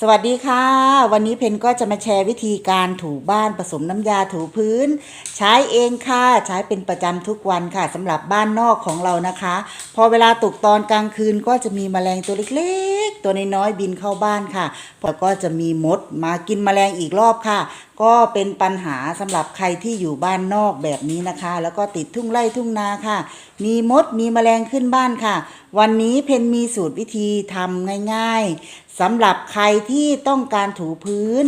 สวัสดีค่ะ วันนี้เพนก็จะมาแชร์วิธีการถูบ้านผสมน้ำยาถูพื้น ใช้เองค่ะ ใช้เป็นประจำทุกวันค่ะสำหรับบ้านนอกของเรานะคะ พอเวลาตกตอนกลางคืนก็จะมีแมลงตัวเล็ก ตัวน้อยๆบินเข้าบ้านค่ะพอก็จะมีมดมากินแมลงอีกรอบค่ะ ก็เป็นปัญหาสำหรับใครที่อยู่บ้านนอกแบบนี้นะคะ แล้วก็ติดทุ่งไร่ทุ่งนาค่ะ มีมดมีแมลงขึ้นบ้านค่ะ วันนี้เพนมีสูตรวิธีทำง่ายๆสำหรับใครที่ต้องการถูพื้น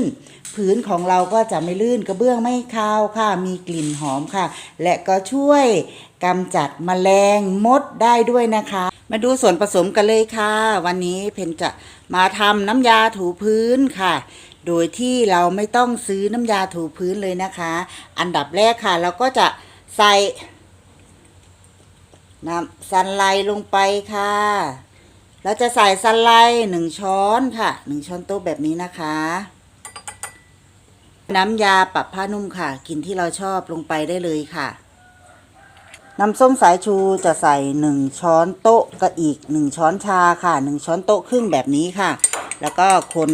พื้นของเราก็จะไม่ลื่นกระเบื้องไม่คาวค่ะ มีกลิ่นหอมค่ะ และก็ช่วยกำจัดแมลงมดได้ด้วยนะคะ มาดูส่วนผสมกันเลยค่ะ วันนี้เพนจะมาทำน้ำยาถูพื้นค่ะ โดยที่เราไม่ต้องซื้อน้ำยาถูพื้นเลยนะคะ อันดับแรกค่ะ เราก็จะใส่น้ำซันไลลงไปค่ะ เราจะใส่ซันไลหนึ่งช้อนค่ะหนึ่งช้อนโต๊ะแบบนี้นะคะ น้ำยาปรับผ้านุ่มค่ะ กินที่เราชอบลงไปได้เลยค่ะ น้ำส้มสายชูจะใส่หนึ่งช้อนโต๊ะกับอีกหนึ่งช้อนชาค่ะหนึ่งช้อนโต๊ะครึ่งแบบนี้ค่ะ แล้วก็คน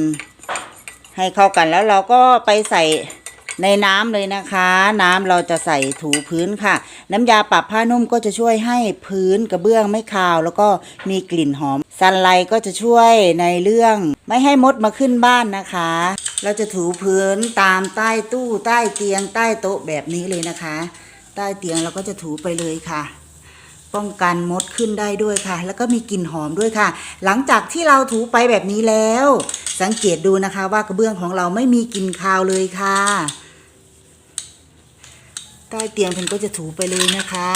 ให้เข้ากันแล้วเราก็ไปใส่ในน้ำเลยนะคะ น้ำเราจะใส่ถูพื้นค่ะ น้ำยาปรับผ้านุ่มก็จะช่วยให้พื้นกระเบื้องไม่คาว แล้วก็มีกลิ่นหอมซันไลก็จะช่วยในเรื่องไม่ให้มดมาขึ้นบ้านนะคะ เราจะถูพื้นตามใต้ตู้ใต้เตียงใต้โต๊ะแบบนี้เลยนะคะ ใต้เตียงเราก็จะถูไปเลยค่ะ ป้องกันมดขึ้นได้ด้วยค่ะ แล้วก็มีกลิ่นหอมด้วยค่ะ หลังจากที่เราถูไปแบบนี้แล้ว สังเกตดูนะคะว่ากระเบื้องของเราไม่มีกลิ่นคาวเลยค่ะ ใต้เตียงเพนก็จะถูไปเลยนะคะ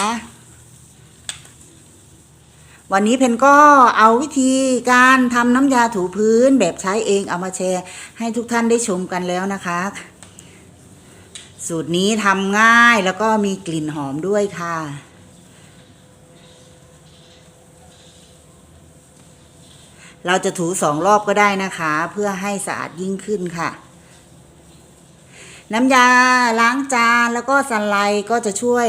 วันนี้เพนก็เอาวิธีการทำน้ำยาถูพื้นแบบใช้เองเอามาแชร์ให้ทุกท่านได้ชมกันแล้วนะคะ สูตรนี้ทำง่ายแล้วก็มีกลิ่นหอมด้วยค่ะ เราจะถูสองรอบก็ได้นะคะ เพื่อให้สะอาดยิ่งขึ้นค่ะ น้ำยาล้างจานแล้วก็สันไลก็จะช่วย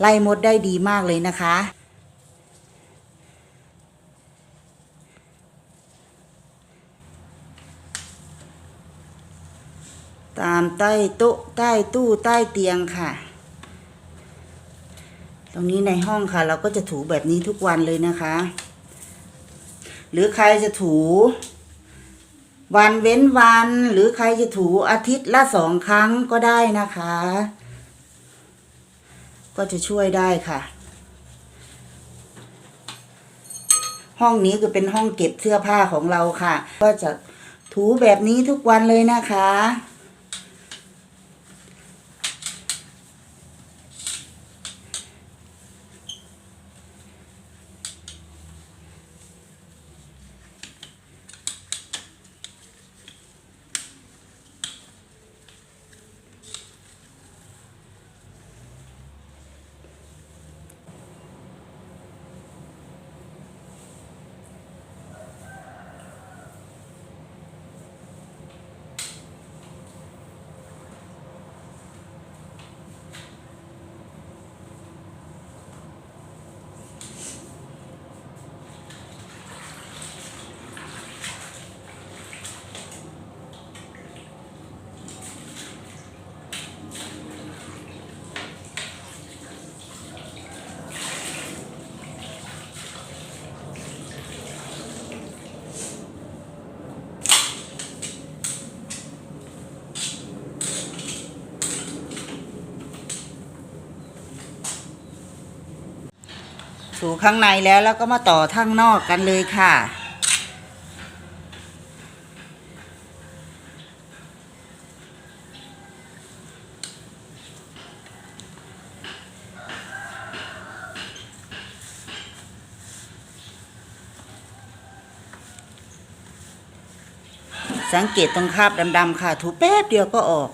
ไล่มดได้ดีมากเลยนะคะ ตามใต้โต๊ะใต้ตู้ใต้เตียงค่ะ ตรงนี้ในห้องค่ะ เราก็จะถูแบบนี้ทุกวันเลยนะคะ หรือใครจะถู วันเว้นวัน หรือใครจะถูอาทิตย์ละสองครั้งก็ได้นะคะ ก็จะช่วยได้ค่ะ ห้องนี้ก็เป็นห้องเก็บเสื้อผ้าของเราค่ะ ก็จะถูแบบนี้ทุกวันเลยนะคะ ถูข้างในแล้วแล้วก็มาต่อข้างนอกกันเลยค่ะ สังเกตตรงคราบดำๆค่ะ ถูแป๊บเดียวก็ออก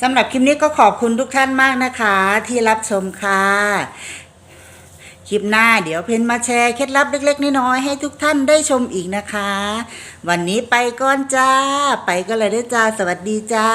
สำหรับคลิปนี้ก็ขอบคุณทุกท่านมากนะคะ ที่รับชมค่ะ คลิปหน้าเดี๋ยวเพนมาแชร์เคล็ดลับเล็ก ๆน้อยๆให้ทุกท่านได้ชมอีกนะคะ วันนี้ไปก่อนจ้า ไปก็เลยได้จ้า สวัสดีจ้า